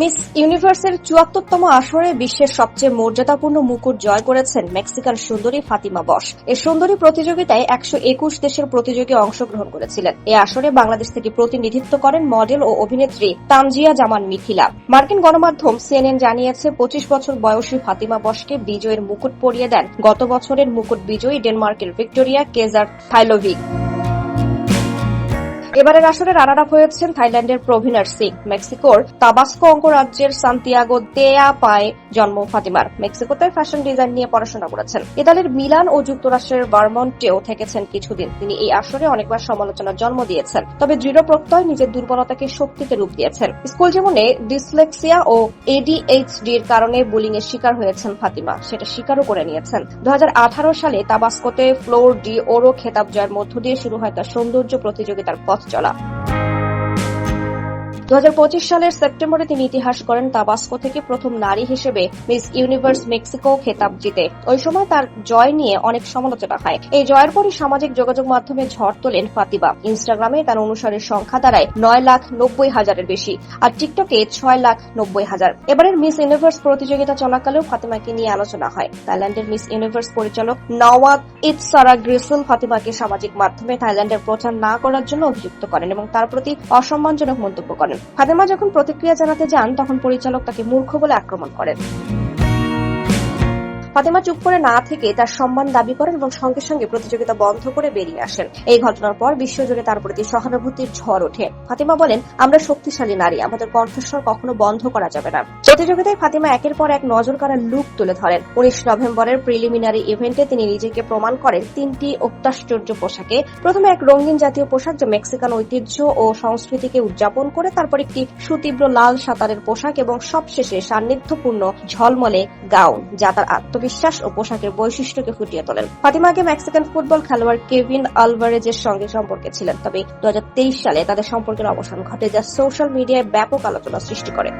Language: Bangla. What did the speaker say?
মিস ইউনিভার্সের চুয়াত্তরতম আসরে বিশ্বের সবচেয়ে মর্যাদাপূর্ণ মুকুট জয় করেছেন মেক্সিকান সুন্দরী ফাতিমা বস। এই সুন্দরী প্রতিযোগিতায় একশো একুশ দেশের প্রতিযোগী অংশগ্রহণ করেছিলেন। এই আসরে বাংলাদেশ থেকে প্রতিনিধিত্ব করেন মডেল ও অভিনেত্রী তানজিয়া জামান মিথিলা। মার্কিন গণমাধ্যম সিএনএন জানিয়েছে, পঁচিশ বছর বয়সী ফাতিমা বসকে বিজয়ের মুকুট পরিয়ে দেন। গত বছরের মুকুট বিজয়ী ডেনমার্কের ভিক্টোরিয়া কেজার থাইলোভিক। এবারের আসরে রানার আপ হয়েছেন থাইল্যান্ডের প্রভিনার সিং। মেক্সিকোর তাবাস্কো অঙ্গরাজ্যের সান্তিয়াগো দেয়া পায় জন্ম ফাতিমার। মেক্সিকোতে ফ্যাশন ডিজাইন নিয়ে পড়াশোনা করেছেন। ইতালির মিলান ও যুক্তরাষ্ট্রের বার্মন্টেও থেকেছেন কিছুদিন। তিনি এই আসরে অনেকবার সমালোচনার জন্ম দিয়েছেন। তবে দৃঢ় প্রত্যয় নিজের দুর্বলতাকে শক্তিতে রূপ দিয়েছেন। স্কুল জীবনে ডিসলেক্সিয়া ও এডিএইচডি এর কারণে বুলিং এর শিকার হয়েছেন ফাতিমা। সেটা স্বীকারও করে নিয়েছেন। দু হাজার আঠারো সালে তাবাস্কোতে ফ্লোর ডি ওরো খেতাব জয়ের মধ্য দিয়ে শুরু হয় তার সৌন্দর্য প্রতিযোগিতার পথ। 交了。দু হাজার পঁচিশ সালের সেপ্টেম্বরে তিনি ইতিহাস করেন তাবাস্কো থেকে প্রথম নারী হিসেবে মিস ইউনিভার্স মেক্সিকো খেতাব জিতে। ওই সময় তার জয় নিয়ে অনেক সমালোচনা হয়। এই জয়ের পরই সামাজিক যোগাযোগ মাধ্যমে ঝড় তোলেন ফাতিবা ইনস্টাগ্রামে তার অনুসারের সংখ্যা দাঁড়ায় নয় লাখ নব্বই হাজারের বেশি আর টিকটকে ছয় লাখ নব্বই হাজার। এবারের মিস ইউনিভার্স প্রতিযোগিতা চলাকালেও ফাতিমাকে নিয়ে আলোচনা হয়। থাইল্যান্ডের মিস ইউনিভার্স পরিচালক নওয়াদ ইতসারা গ্রিসল ফাতিমাকে সামাজিক মাধ্যমে থাইল্যান্ডের প্রচার না করার জন্য অভিযুক্ত করেন এবং তার প্রতি অসম্মানজনক মন্তব্য করেন। ফাতেমা যখন প্রতিক্রিয়া জানাতে যান তখন পরিচালক তাকে মূর্খ বলে আক্রমণ করেন। ফাতেমা চুপ করে না থেকে তার সম্মান দাবি করেন এবং সঙ্গে সঙ্গে প্রতিযোগিতা বন্ধ করে বেরিয়ে আসেন। এই ঘটনার পর বিশ্বজুড়ে তার প্রতি সহানুভূতির ঝড় ওঠে। ফাতিমা বলেন, আমরা শক্তিশালী নারী, আমাদের কণ্ঠস্বর কখনো বন্ধ করা যাবে না। প্রতিযোগিতায় ফাতিমা একের পর এক নজর কাড়া লুক তুলে ধরেন। উনিশ নভেম্বরের প্রিলিমিনারি ইভেন্টে তিনি নিজেকে প্রমাণ করেন তিনটি অত্যাশ্চর্য পোশাকে। প্রথমে এক রঙিন জাতীয় পোশাক যা মেক্সিকান ঐতিহ্য ও সংস্কৃতিকে উদযাপন করে, তারপর একটি সুতীব্র লাল সাঁতারের পোশাক এবং সবশেষে সান্নিধ্যপূর্ণ ঝলমলে গাউন যা তার আত্মবিশ্বাস ও পোশাকের বৈশিষ্ট্যকে ফুটিয়ে তোলেন। ফাতিমা আগে মেক্সিকান ফুটবল খেলোয়াড় কেভিন আলভারেজের সঙ্গে সম্পর্কে ছিলেন, তবে দু হাজার তেইশ সালে তাদের সম্পর্কের অবসান ঘটে যা সোশ্যাল মিডিয়ায় ব্যাপক আলোচনা সৃষ্টি করে।